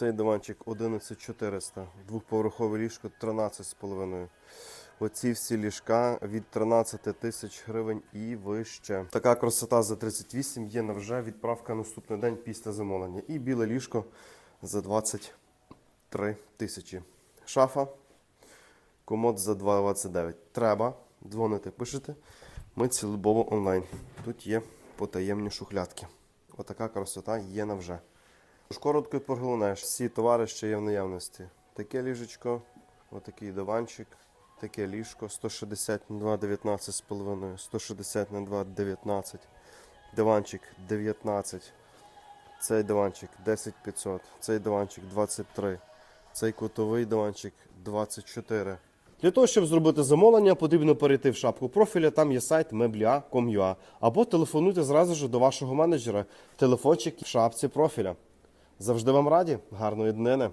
Цей диванчик 11400, двохповерхове ліжко 13,5. Оці всі ліжка від 13 тисяч гривень і вище. Така красота за 38 є на вже відправка наступний день після замовлення. І біле ліжко за 23 тисячі. Шафа, комод за 2,29. Треба, дзвоните, пишете. Ми цілодобово онлайн. Тут є потаємні шухлядки. Отака красота є на вже. Коротко поглянеш, всі товари ще є в наявності. Таке ліжечко, отакий диванчик, таке ліжко 160 на 2, 19,5, 160 на 2, 19, диванчик 19, цей диванчик 10500, цей диванчик 23, цей кутовий диванчик 24. Для того, щоб зробити замовлення, потрібно перейти в шапку профіля, там є сайт meblia.com.ua або телефонуйте зразу ж до вашого менеджера. Телефончик в шапці профіля. Завжди вам раді, гарної днини.